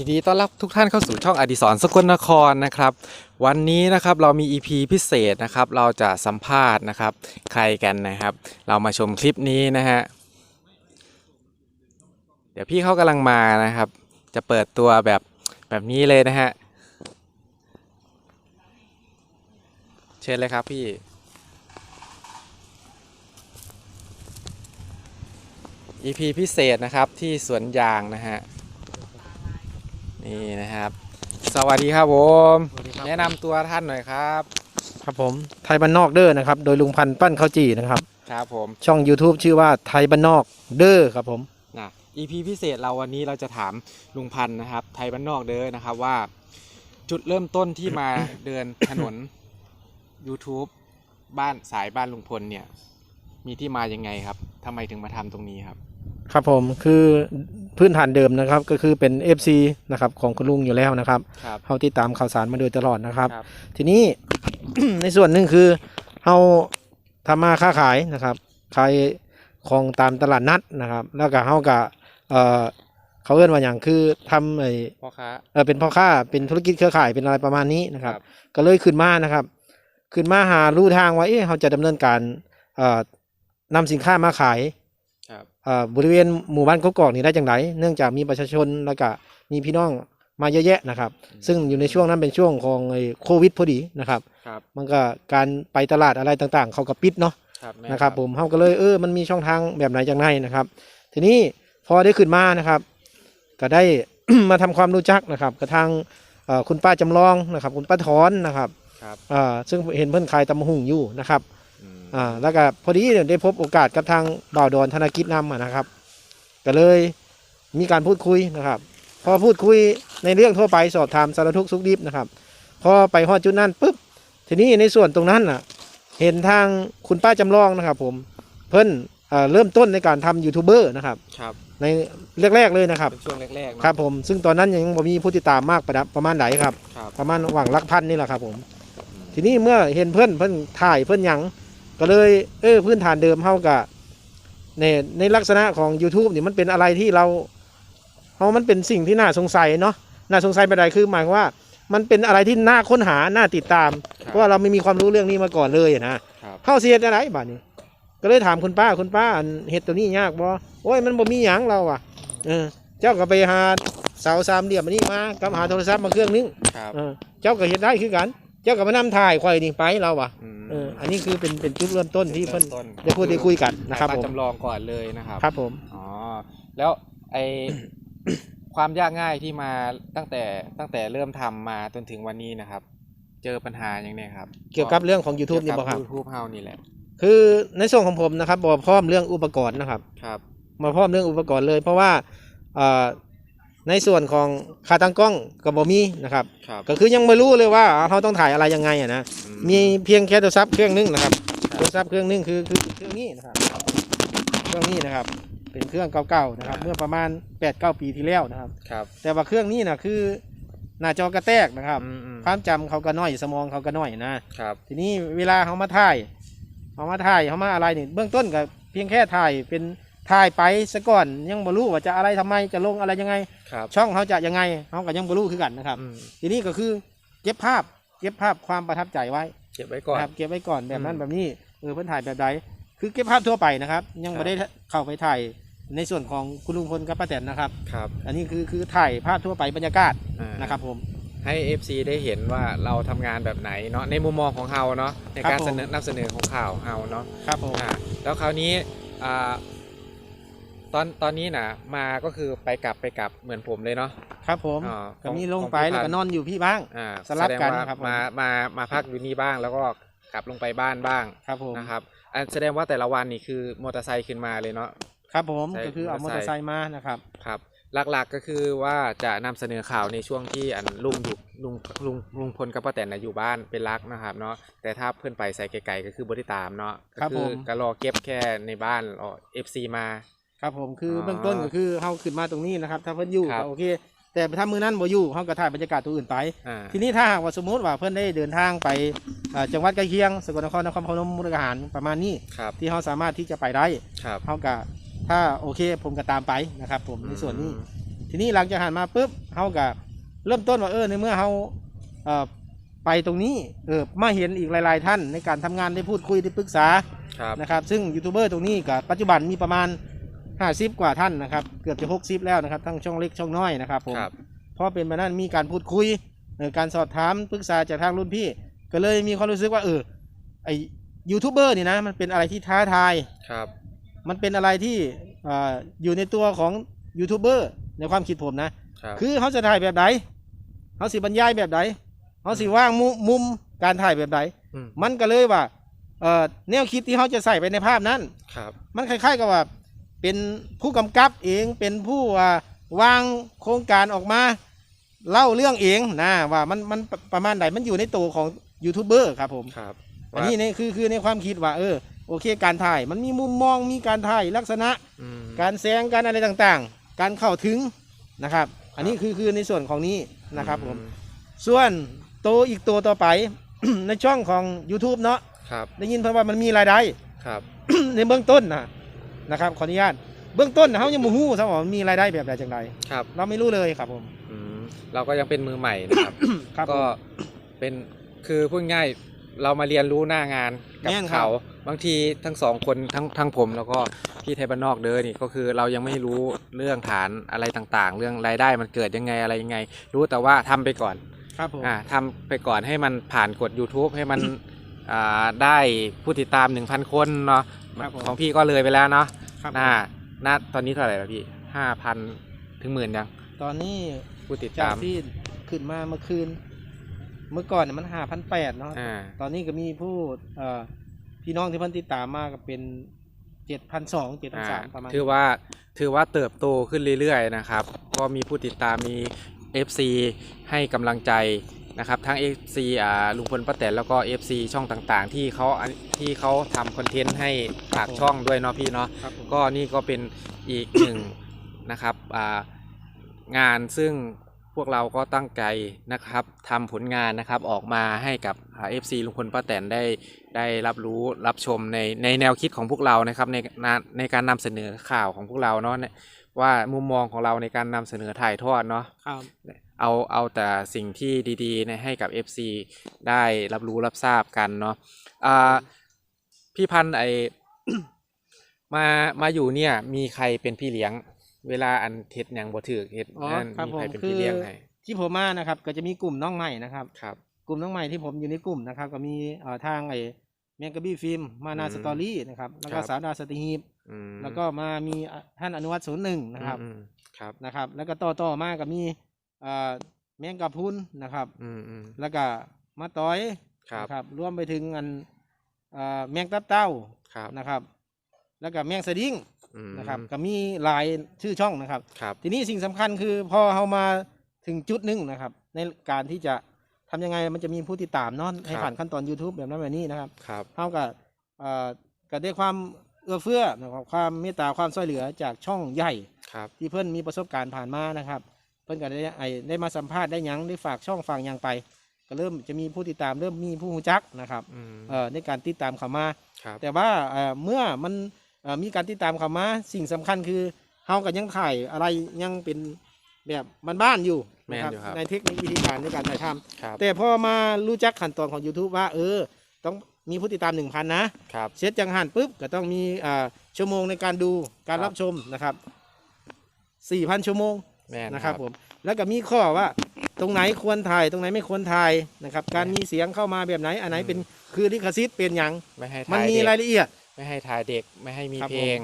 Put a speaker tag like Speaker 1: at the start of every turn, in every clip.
Speaker 1: ยินดีต้อนรับทุกท่านเข้าสู่ช่องอดิสรสกลนครนะครับ วันนี้นะครับเรามี EP พิเศษนะครับ เราจะสัมภาษณ์นะครับ ใครกันนะครับ เรามาชมคลิปนี้นะฮะเดี๋ยวพี่เขากำลังมานะครับ จะเปิดตัวแบบแบบนี้เลยนะฮะเชิญเลยครับพี่ EP พิเศษนะครับที่สวนยางนะฮะ นี่นะครับ สวัสดีครับผม
Speaker 2: สวัสดีครับ
Speaker 1: แนะนำตัวท่านหน่อยครับ
Speaker 2: ครับผมไทยบ้านนอกเด้อนะครับ โดยลุงพันธ์ปั้นข้าวจี่นะครับ
Speaker 1: ครับผม
Speaker 2: ช่อง YouTube ชื่อว่าไทยบ้านนอกเด้อครับผม
Speaker 1: นะ EP พิเศษเราวันนี้เราจะถามลุงพันธ์นะครับ ไทยบ้านนอกเด้อนะครับว่า จุดเริ่มต้นที่มา เดินถนน YouTube บ้านสายบ้านลุงพลเนี่ย มีที่มายังไงครับทำไมถึงมาทำตรงนี้ครับ
Speaker 2: ครับผมคือพื้นฐานเดิมนะครับก็คือเป็น FC นะครับของคุณลุงอยู่แล้วนะครับ
Speaker 1: ครับ
Speaker 2: เขาติดตามข่าวสารมาโดยตลอดนะครับ
Speaker 1: ครับ
Speaker 2: ทีนี้ ในส่วนหนึ่งคือเขาทำมาค้าขายนะครับขายของตามตลาดนัดนะครับ แล้วก็เขาก็เอ่อเขาเอื้นว่าอย่างคือทำไอ
Speaker 1: พ่อค้า
Speaker 2: เออเป็นพ่อค้าเป็นธุรกิจเครือข่ายเป็นอะไรประมาณนี้นะครับ
Speaker 1: ครับ
Speaker 2: ก็เลยขึ้นมานะครับ ขึ้นมาหาลู่ทางว่าเอ๊ะเขาจะดำเนินการเอ่อนำสินค้ามาขาย
Speaker 1: ครั บ
Speaker 2: เอ่อบริเวณหมู่บ้านกกอกนี่ได้จังไรเนื่องจากมีประชาชนแล้วก็มีพี่น้องมาเยอะแยะนะครับ ซึ่งอยู่ในช่วงนั้นเป็นช่วงของไอ้โควิดพอดีนะครับ
Speaker 1: ครับ
Speaker 2: มันก็การไปตลาดอะไรต่างๆ เขาก็ปิดเนาะ
Speaker 1: ครับแม่
Speaker 2: นะครับ ผมเขาก็เลยเออมันมีช่องทางแบบไหนจังไรนะครับ ทีนี้พอได้ขึ้นมานะครับ ก็ได้มาทำความรู้จักนะครับกระทั่งเอ่อคุณป้าจำลองนะครับ คุณป้าถอนนะครับ
Speaker 1: ครับ
Speaker 2: อ่าซึ่งเห็นเพื่อนขายตำมะหุ่งอยู่นะครับ
Speaker 1: อืม
Speaker 2: อ่าแล้วก็พอดีเนี่ยได้พบโอกาสกับทางบ่าวดอนธนกิจนำอะนะครับ ก็เลยมีการพูดคุยนะครับ พอพูดคุยในเรื่องทั่วไปสอบถามสารทุกข์สุขดิบนะครับ พอไปฮอดจุดนั้นปุ๊บทีนี้ในส่วนตรงนั้นน่ะเห็นทางคุณป้าจำลองนะครับ ผมเพิ่นเอ่อเริ่มต้นในการทำยูทูบเบอร์นะครับ
Speaker 1: ครับ
Speaker 2: ในแรกๆเลยนะครับ
Speaker 1: เป็นช่วงแรกๆเนอะ
Speaker 2: ครับ ผมซึ่งตอนนั้นยังบ่มีผู้ติดตามมากประดับประมาณไหนครับ
Speaker 1: ครับ
Speaker 2: ประมาณหวังหลักพันนี่แหละครับ ผม ทีนี้เมื่อเห็นเพื่อนเพื่อนถ่ายเพื่อนหยัง ก็เลยเออพื้นฐานเดิมเฮากับในในลักษณะของ YouTube นี่มันเป็นอะไรที่เราเฮามันเป็นสิ่งที่น่าสงสัยเนาะน่าสงสัยไปใดคือหมายความว่า มันเป็นอะไรที่น่าค้นหาน่าติดตาม เพราะว่าเราไม่มีความรู้เรื่องนี้มาก่อนเลยอะนะครับเข้าเสียดอะไรบ้านี้ ก็เลยถามคุณป้าคุณป้าอันเห็ดตัวนี้ยากบ่โอ้ยมันบ่มีหยังเราอะเออเจ้าก็ไปหาเสาสามเหลี่ยมอันนี้มากับหาโทรศัพท์มาเครื่องนึง
Speaker 1: ครับ
Speaker 2: เออเจ้าก็เห็นได้คือกันเจ้าก็มานํถ่ายควายนี่ไปเราอะ
Speaker 1: ม
Speaker 2: เอออันนี้คือเป็นเป็นจุดเริ่มต้นที่เพิ่น
Speaker 1: ริ่มต้น
Speaker 2: ได้พูดได้คุยกันนะครับ
Speaker 1: ถ่าย
Speaker 2: ผม
Speaker 1: บ้าจำลองก่อนเลยนะครับ
Speaker 2: ครับผม
Speaker 1: อ๋อแล้วไอความยากง่ายที่มาตั้งแต่ตั้งแต่เริ่มทำมาจนถึงวันนี้นะครับ เจอปัญหาอย่างเนี้ยครับ
Speaker 2: เกี่ยวกับเรื่องของ YouTube นี่
Speaker 1: เกี่ยว
Speaker 2: บ่ครับ
Speaker 1: ยูทูบเฮานี่แหละ
Speaker 2: คือในส่วนของผมนะครับบอกพร้อมเรื่องอุปกรณ์นะครับ
Speaker 1: ครับ
Speaker 2: มาพร้อมเรื่องอุปกรณ์เลย เพราะว่าเอ่อ ในส่วนของขาตั้งกล้องกับบ่มีนะครับ
Speaker 1: ครับ
Speaker 2: ก็คือยังไม่รู้เลยว่าเขาต้องถ่ายอะไรยังไงอะนะ
Speaker 1: อื
Speaker 2: มีเพียงแค่โทรศัพท์เครื่องนึงนะครับ โทรศัพท์เครื่องนึงคือคือเครื่องนี้นะครับ เครื่องนี้นะครับ เป็นเครื่องเก่าๆนะครับ เมื่อประมาณ8ปดเปีที่แล้วนะครับ
Speaker 1: ครับ
Speaker 2: แต่ว่าเครื่องนี้นะคือหน้าจอกระแตกนะครับ
Speaker 1: อืมอืม
Speaker 2: ความจำเขาก็น้อยสมองเขาก็น้อยนะครับ ทีนี้เวลาเขามาถ่ายเขามาถ่ายเขามาอะไรนี่เบื้องต้นก็เพียงแค่ถ่ายเป็น ถ่ายไปซะก่อนยังบ่รู้ว่าจะอะไรทำไมจะลงอะไรยังไง
Speaker 1: ครับ
Speaker 2: ช่องเขาจะยังไงเขาก็ยังบ่รู้คือกันนะครับ
Speaker 1: อืม
Speaker 2: ทีนี้ก็คือเก็บภาพเก็บภาพความประทับใจไว้
Speaker 1: เก็บไว้ก่อน
Speaker 2: นะครับเก็บไว้ก่อนแบบนั้น
Speaker 1: อืม
Speaker 2: แบบนี้เออเพิ่นถ่ายแบบใดคือเก็บภาพทั่วไปนะครับ ยัง
Speaker 1: ครับ
Speaker 2: ไม่ได้เข้าไปถ่ายในส่วนของคุณลุงพลกับป้าแตนนะครับ
Speaker 1: ครับ
Speaker 2: อันนี้คือคือถ่ายภาพทั่วไปบรรยากาศ
Speaker 1: อ่า
Speaker 2: นะครับผม
Speaker 1: ให้ FC ได้เห็นว่าเราทำงานแบบไหนเนาะในมุมมองของเฮาเนาะใน
Speaker 2: ครับ
Speaker 1: การ
Speaker 2: ผม
Speaker 1: เสนอนำเสนอของข่าวเฮาเนาะ
Speaker 2: ครับผม
Speaker 1: อ่าแล้วคราวนี้อ่า ตอนตอนนี้นะมาก็คือไปกลับไปกลับเหมือนผมเลยเนาะ
Speaker 2: ครับผม
Speaker 1: อ่า
Speaker 2: ก็มี
Speaker 1: ของ
Speaker 2: ลง
Speaker 1: ของ
Speaker 2: ไป
Speaker 1: พี่
Speaker 2: แล้ว
Speaker 1: พั
Speaker 2: ก็
Speaker 1: นธุ์
Speaker 2: นอนอยู่พี่บ้าง
Speaker 1: อ่า
Speaker 2: สลับกัน
Speaker 1: แดงว่า
Speaker 2: ครับผม
Speaker 1: มามามาพักอยู่นี่บ้าง แล้วก็กลับลงไปบ้านบ้าง
Speaker 2: ครับผม
Speaker 1: นะครับอันแสดงว่าแต่ละวันนี่คือมอเตอร์ไซค์ขึ้นมาเลยเนาะ
Speaker 2: ครับผม
Speaker 1: ใช้
Speaker 2: ก็คือเอาม
Speaker 1: ม
Speaker 2: อ
Speaker 1: อ
Speaker 2: เต
Speaker 1: เต
Speaker 2: อ
Speaker 1: อร์
Speaker 2: ร์
Speaker 1: ไซ
Speaker 2: ไซ
Speaker 1: ค์
Speaker 2: ค์มานะครับ
Speaker 1: ครับหลักๆก็คือว่าจะนำเสนอข่าวในช่วงที่อันลุงอยู่ลุงลุงลุงพลกับป้าแตนนะอยู่บ้านเป็นรักนะครับเนาะแต่ถ้าเพื่อนไปใส่ไกลๆก็คือบริตามเนาะก็
Speaker 2: ครับ
Speaker 1: คื
Speaker 2: ผม
Speaker 1: ก็รอเก็บแค่ในบ้านรอเอฟซีมา
Speaker 2: ครับผมคืออ
Speaker 1: อ
Speaker 2: เบื้องต้นก็คือเขาขึ้นมาตรงนี้นะครับ ถ้าเพิ่นอยู่
Speaker 1: ครับ
Speaker 2: ก็โอเค แต่ถ้ามือนั้นบ่อยู่เขาก็ถ่ายบรรยากาศตัวอื่นไป
Speaker 1: อ่า
Speaker 2: ทีนี้ถ้าหากว่าสมมติว่าเพื่อนได้เดินทางไปเอ่อจังหวัดใกล้เคียง สกลนครนครพนมมุกดาหารประมาณนี้
Speaker 1: ครับ
Speaker 2: ที่เขาสามารถที่จะไปได้
Speaker 1: ครับ
Speaker 2: เขาก็ถ้าโอเคผมก็ตามไปนะครับ ผมในส่วนนี้
Speaker 1: อืม
Speaker 2: ทีนี้หลังจากหันมาปุ๊บเฮากับเริ่มต้นว่าเออในเมื่อเฮาเอ่อไปตรงนี้เออมาเห็นอีกหลาย ๆ ท่านในการทำงานได้พูดคุยได้ปรึกษา
Speaker 1: ครับ
Speaker 2: นะครับ ซึ่งยูทูบเบอร์ตรงนี้กับปัจจุบันมีประมาณ 50กว่าท่านนะครับ เกือบจะ60แล้วนะครับ ทั้งช่องเล็กช่องน้อยนะครับผม
Speaker 1: ครับ
Speaker 2: เพราะเป็นมานั้นมีการพูดคุยเออการสอบถามปรึกษาจากทางรุ่นพี่ ก็เลยมีความรู้สึกว่าเออไอยูทูบเบอร์นี่นะมันเป็นอะไรที่ท้าทาย
Speaker 1: ครับ
Speaker 2: มันเป็นอะไรที่อ่าอยู่ในตัวของยูทูบเบอร์ในความคิดผมนะ
Speaker 1: ครับ
Speaker 2: คือเขาจะถ่ายแบบไหนเขาสิบรรยายแบบไหนเขาสิว่างมุมมุมการถ่ายแบบไหน
Speaker 1: อืม
Speaker 2: มันก็เลยว่าเอ่อแนวคิดที่เขาจะใส่ไปในภาพนั้น
Speaker 1: ครับ
Speaker 2: มันคล้ายๆกับว่า เป็นผู้กำกับเองเป็นผู้ว่าวางโครงการออกมาเล่าเรื่องเองนะว่ามันมันประมาณไหนมันอยู่ในตัวของยูทูบเบอร์ครับผม
Speaker 1: ครับ
Speaker 2: อันนี้เนี่ยคือคือในความคิดว่าเออโอเค การถ่ายมันมีมุมมองมีการถ่ายลักษณะ
Speaker 1: อืม
Speaker 2: การแสงการอะไรต่างๆ การเข้าถึงนะครับ อันนี้คือคือในส่วนของนี้นะครับผม
Speaker 1: อื
Speaker 2: ส่วนตัวอีกตัวต่อไปในช่องของ YouTube เนาะ
Speaker 1: ครับ
Speaker 2: ได้ยินเพราะว่ามันมีรายได้
Speaker 1: ครับ
Speaker 2: ในเบื้องต้นนะ นะครับขออนุญาตเบื้องต้นน่ะเขายังมูฮู้ซะว่ามันมีรายได้แบบใดจังใด
Speaker 1: ครับ
Speaker 2: เราไม่รู้เลยครับผม
Speaker 1: อืมเราก็ยังเป็นมือใหม่นะครับ
Speaker 2: ครับผ
Speaker 1: ก็
Speaker 2: ม
Speaker 1: เป็นคือพูดง่ายเรามาเรียนรู้หน้างานกับ
Speaker 2: แม่นครับ
Speaker 1: เขาบางทีทั้งสองคนทั้งทั้งผม แล้วก็พี่ไทยบ้านนอกเด้อนี่ก็คือเรายังไม่รู้เรื่องฐานอะไรต่างๆ เรื่องรายได้มันเกิดยังไงอะไรยังไง รู้แต่ว่าทำไปก่อน
Speaker 2: ครับผม
Speaker 1: อ่าทำไปก่อนให้มันผ่านกด YouTube ให้มันอ่าได้ผู้ติดตาม 1,000 คนเนาะ
Speaker 2: ครับผม
Speaker 1: ของพี่ก็เลยไปแล้วเนาะ
Speaker 2: ครับ
Speaker 1: น่าน่าตอนนี้เท่าไหร่แล้วพี่ห้าพันถึงหมื่นยัง
Speaker 2: ตอนนี้
Speaker 1: ผู้ติด
Speaker 2: จาก
Speaker 1: ตาม
Speaker 2: ที่ขึ้นมาเมื่อคืน เมื่อก่อนน่ะมันหาพันแปดเนาะ
Speaker 1: อ่า
Speaker 2: ตอนนี้ก็มีผู้เอ่อพี่น้องที่เพิ่นติดตามมาก็เป็นเจ็ดพันสองเจ็ดพัน
Speaker 1: อ่า
Speaker 2: สามประมาณ
Speaker 1: ถือว่าถือว่าเติบโตขึ้นเรื่อยๆนะครับ ก็มีผู้ติดตามมี FC ให้กำลังใจ นะครับทั้ง FC อ่าลุงพลป้าแตนแล้วก็ FC ช่องต่างๆ ที่เขาที่เขาทำคอนเทนต์ให้ฝากช่องด้วยเนาะพี่เนาะ
Speaker 2: ครับผม
Speaker 1: ก็นี่ก็เป็นอีกหนึ่ง นะครับอ่างานซึ่งพวกเราก็ตั้งใจนะครับทำผลงานนะครับออกมาให้กับเอฟซีลุงพลป้าแตนได้ได้รับรู้รับชมในในแนวคิดของพวกเรานะครับในในในการนำเสนอข่าวของพวกเราเนาะเนี่ยว่ามุมมองของเราในการนำเสนอถ่ายทอดเนาะ
Speaker 2: ครับ
Speaker 1: เอาเอาแต่สิ่งที่ดีๆเนี่ยให้กับ FC ได้รับรู้รับทราบกันเนาะอ่าพี่พันธุ์ไอมามาอยู่เนี่ย มีใครเป็นพี่เลี้ยง เวลาอันเฮ็ดหยังบ่ถือเฮ็ด
Speaker 2: อ๋อ
Speaker 1: นั่น
Speaker 2: ครับ
Speaker 1: มี
Speaker 2: ผม
Speaker 1: ใครเป็น
Speaker 2: คื
Speaker 1: พี่
Speaker 2: อ
Speaker 1: เลี้ยงให้
Speaker 2: ที่ผมมานะครับ ก็จะมีกลุ่มน้องใหม่นะครับ
Speaker 1: ครับ
Speaker 2: กลุ่มน้องใหม่ที่ผมอยู่ในกลุ่มนะครับ ก็มีเอ่อทางไอ้แมงกะบี้ฟิล์มมานา
Speaker 1: อืม
Speaker 2: สตอรี่นะครับแล้วก็
Speaker 1: ครับ
Speaker 2: สาวดาวสติฮีบ
Speaker 1: อืม
Speaker 2: แล้วก็มามีอะท่านอนุวัตศูนย์หนึ่งนะครับ
Speaker 1: อืมครับ
Speaker 2: นะครับ แล้วก็ต่อต่อมาก็มีเอ่อแมงกะพรุนนะครับ
Speaker 1: อืมอืม
Speaker 2: แล้วก็มาต้อย
Speaker 1: ครับ
Speaker 2: นะครับรวมไปถึงอันเอ่อแมงตับเต้า
Speaker 1: ครับ
Speaker 2: นะครับ แล้วก็แมงสดิ้ง
Speaker 1: อืม
Speaker 2: นะครับ ก็มีหลายชื่อช่องนะครับ
Speaker 1: ครับ
Speaker 2: ทีนี้สิ่งสำคัญคือพอเรามาถึงจุดหนึ่งนะครับ ในการที่จะทำยังไงมันจะมีผู้ติดตามเนอนให้ผ่านขั้นตอน YouTube แบบนั้นแบบนี้นะครับ
Speaker 1: ครับ
Speaker 2: เท่ากับเอ่อก็ได้ความเอื้อเฟื้อนะครับความเมตตาความช่วยเหลือจากช่องใหญ่
Speaker 1: ครับ
Speaker 2: ที่เพื่อนมีประสบการณ์ผ่านมานะครับ เพื่อนก็ได้ไอได้มาสัมภาษณ์ได้หยังได้ฝากช่องฝากหยังไป ก็เริ่มจะมีผู้ติดตามเริ่มมีผู้หูจักนะครับ
Speaker 1: อืม
Speaker 2: เอ่อในการติดตามเขามา
Speaker 1: ครับ
Speaker 2: แต่ว่าเอ่อเมื่อมันเอ่อมีการติดตามเขามาสิ่งสำคัญคือเฮาก็ยังถ่ายอะไรยังเป็นแบบบ้านๆอยู่นะครับในเทคนิควิธีการในการถ่ายทำ
Speaker 1: ครับ
Speaker 2: แต่พอมารู้จักขั้นตอนของ YouTube ว่า เออ ต้องมีผู้ติดตาม 1,000 นะ
Speaker 1: ครับ
Speaker 2: เซตจังหันปุ๊บก็ต้องมีอ่าชั่วโมงในการดูการ
Speaker 1: ครับ
Speaker 2: รับชมนะครับ 4,000 ชั่วโมง
Speaker 1: แม่น
Speaker 2: นะครับ ผมแล้วก็มีข้อว่าตรงไหนควรถ่ายตรงไหนไม่ควรถ่ายนะครับการมีเสียงเข้ามาแบบไหนอันไหนเป็นคือลิขสิทธิ์เป็นอย่าง
Speaker 1: ไม่ให้
Speaker 2: มัน
Speaker 1: ถ่าย
Speaker 2: มี
Speaker 1: เด็ก
Speaker 2: รายละเอียด
Speaker 1: ไม่ให้ถ่ายเด็กไม่ให้มี
Speaker 2: ครับ
Speaker 1: เพลง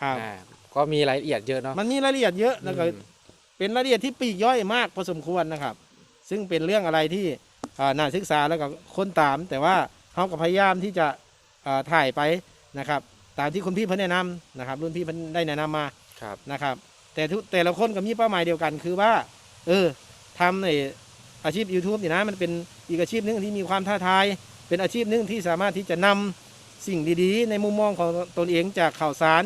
Speaker 2: ครับ
Speaker 1: อ่าก็มีรายละเอียดเยอะเนาะ
Speaker 2: มันมีรายละเอียดเยอะแล้วก็
Speaker 1: อืม
Speaker 2: เป็นรายละเอียดที่ปลีกย่อยมากพอสมควรนะครับ ซึ่งเป็นเรื่องอะไรที่อ่าน่าศึกษาแล้วก็คนตาม แต่ว่าเขาก็พยายามที่จะอ่าถ่ายไปนะครับ ตามที่คุณพี่เพิ่นแนะนำนะครับ รุ่นพี่เพิ่นได้แนะนำมา
Speaker 1: ครับ
Speaker 2: นะครับ แต่ทุกแต่ละคนก็มีเป้าหมายเดียวกัน คือว่า เออทำในอาชีพ YouTube นี่นะมันเป็นอีกอาชีพหนึงที่มีความท้าทาย เป็นอาชีพหนึงที่สามารถที่จะนำสิ่งดีๆ ในมุมมองของตนเองจากข่าวสาร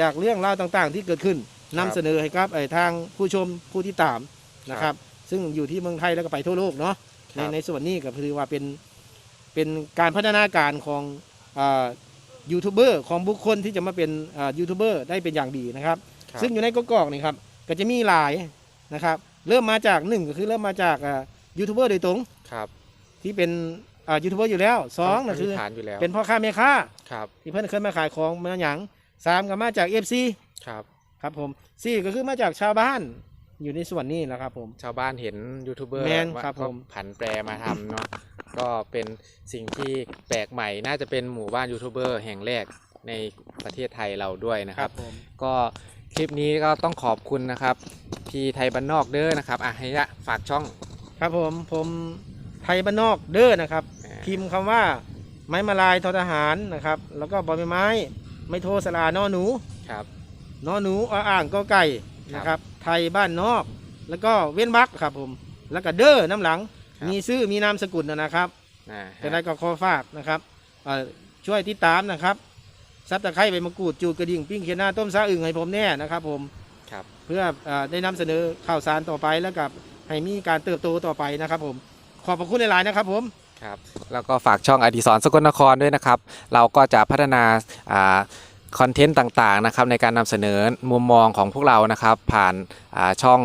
Speaker 2: จากเรื่องราวต่างๆ ที่เกิดขึ้น
Speaker 1: ครับ
Speaker 2: นำเสนอให้กับไอ้ทางผู้ชมผู้ที่ตามนะครับ ซึ่งอยู่ที่เมืองไทยแล้วก็ไปทั่วโลกเนาะใน
Speaker 1: ครับ
Speaker 2: ในส่วนนี้ก็คือว่าเป็นเป็นการพัฒนาการของอายูทูบเบอร์ของบุคคลที่จะมาเป็นอ่ายูทูบเบอร์ได้เป็นอย่างดีนะครับ
Speaker 1: ครับ
Speaker 2: ซึ่งอยู่ในกกอกนี่ครับก็จะมีหลายนะครับ เริ่มมาจากหนึ่งก็คือเริ่มมาจากอ่ายูทูบเบอร์โดยตรง
Speaker 1: ครับ
Speaker 2: ที่เป็นอ่ายูทูบเบอร์อยู่แล้วสองนะคือ
Speaker 1: ฐานอยู่แล้ว
Speaker 2: เป็นพ่อค้าแม่ค้า
Speaker 1: ครับ
Speaker 2: ที่เพิ่นเคยมาขายของมาหยังสามก็มาจากเอฟซี
Speaker 1: ครับ
Speaker 2: ครับผมสี่ก็คือมาจากชาวบ้านอยู่ในส่วนนี้แหละครับผม
Speaker 1: ชาวบ้านเห็นยูทูบเบอร์
Speaker 2: แม่น
Speaker 1: ว่า
Speaker 2: ครับ
Speaker 1: ก็
Speaker 2: ผม
Speaker 1: ผันแปรมาทำเนาะก็เป็นสิ่งที่แปลกใหม่น่าจะเป็นหมู่บ้านยูทูบเบอร์แห่งแรกในประเทศไทยเราด้วยนะครับ
Speaker 2: ผม
Speaker 1: ก็ คลิปนี้ก็ต้องขอบคุณนะครับ พี่ไทยบ้านนอกเด้อนะครับอะให้ยะฝากช่อง
Speaker 2: ครับผมผมไทยบ้านนอกเด้อนะครับ
Speaker 1: อ่า
Speaker 2: พิมพ์คำว่าไม้มาลายทอทหารนะครับ แล้วก็บอใบไม้ ไม่โทรสลานอหนู
Speaker 1: ครับ
Speaker 2: นอหนูออ่างก็ไก่นะครับไทยบ้านนอก แล้วก็เว้นบักครับผมแล้วก็เด้อน้ำหลัง
Speaker 1: ครับ
Speaker 2: มีชื่อมีนามสกุลนะครับ
Speaker 1: นะฮะ
Speaker 2: จะได้ก็ขอฝากนะครับเอ่อช่วยติดตามนะครับ ซับตะไคร้ใบมะกรูดจูดกระดิ่งปิ้งเขียนหน้าต้มซาอึ่งให้ผมแน่นะครับผม
Speaker 1: ครับ
Speaker 2: เพื่อเออได้นำเสนอข่าวสารต่อไปแล้วกับให้มีการเติบโตต่อไปนะครับผมขอบพระคุณหลายๆนะครับผม
Speaker 1: ครับแล้วก็ฝากช่องอดิศรสกลนครด้วยนะครับ เราก็จะพัฒนาอ่าคอนเทนต์ต่างๆนะครับในการนำเสนอมุมมองของพวกเรานะครับ ผ่านอ่าช่อง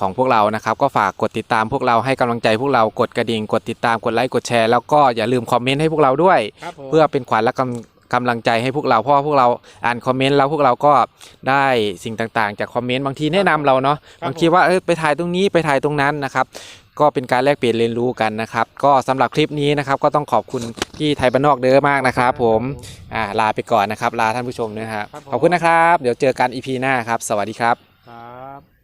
Speaker 1: ของพวกเรานะครับ ก็ฝากกดติดตามพวกเราให้กำลังใจพวกเรากดกระดิ่ง กดติดตามกดไลค์กดแชร์แล้วก็อย่าลืมคอมเมนต์ให้พวกเราด้วย
Speaker 2: ครับผม
Speaker 1: เพื่อเป็นขวัญและกำ กำลังใจให้พวกเราเพราะว่าพวกเราอ่านคอมเมนต์แล้วพวกเราก็ได้สิ่งต่างๆ จากคอมเมนต์บางทีแนะนำเราเนาะ
Speaker 2: ครับ
Speaker 1: บางทีว่าเออไปถ่ายตรงนี้ไปถ่ายตรงนั้นนะครับก็เป็นการแลกเปลี่ยนเรียนรู้กันนะครับ ก็สำหรับคลิปนี้นะครับก็ต้องขอบคุณพี่ไทยบ้านนอกเด้อมากนะครับผมอ่าลาไปก่อนนะครับ ลาท่านผู้ชมด้วยนะครับ
Speaker 2: ครับผม
Speaker 1: ขอบคุณนะครับ เดี๋ยวเจอกันอีพีหน้าครับ สวัสดีครับ
Speaker 2: ครับ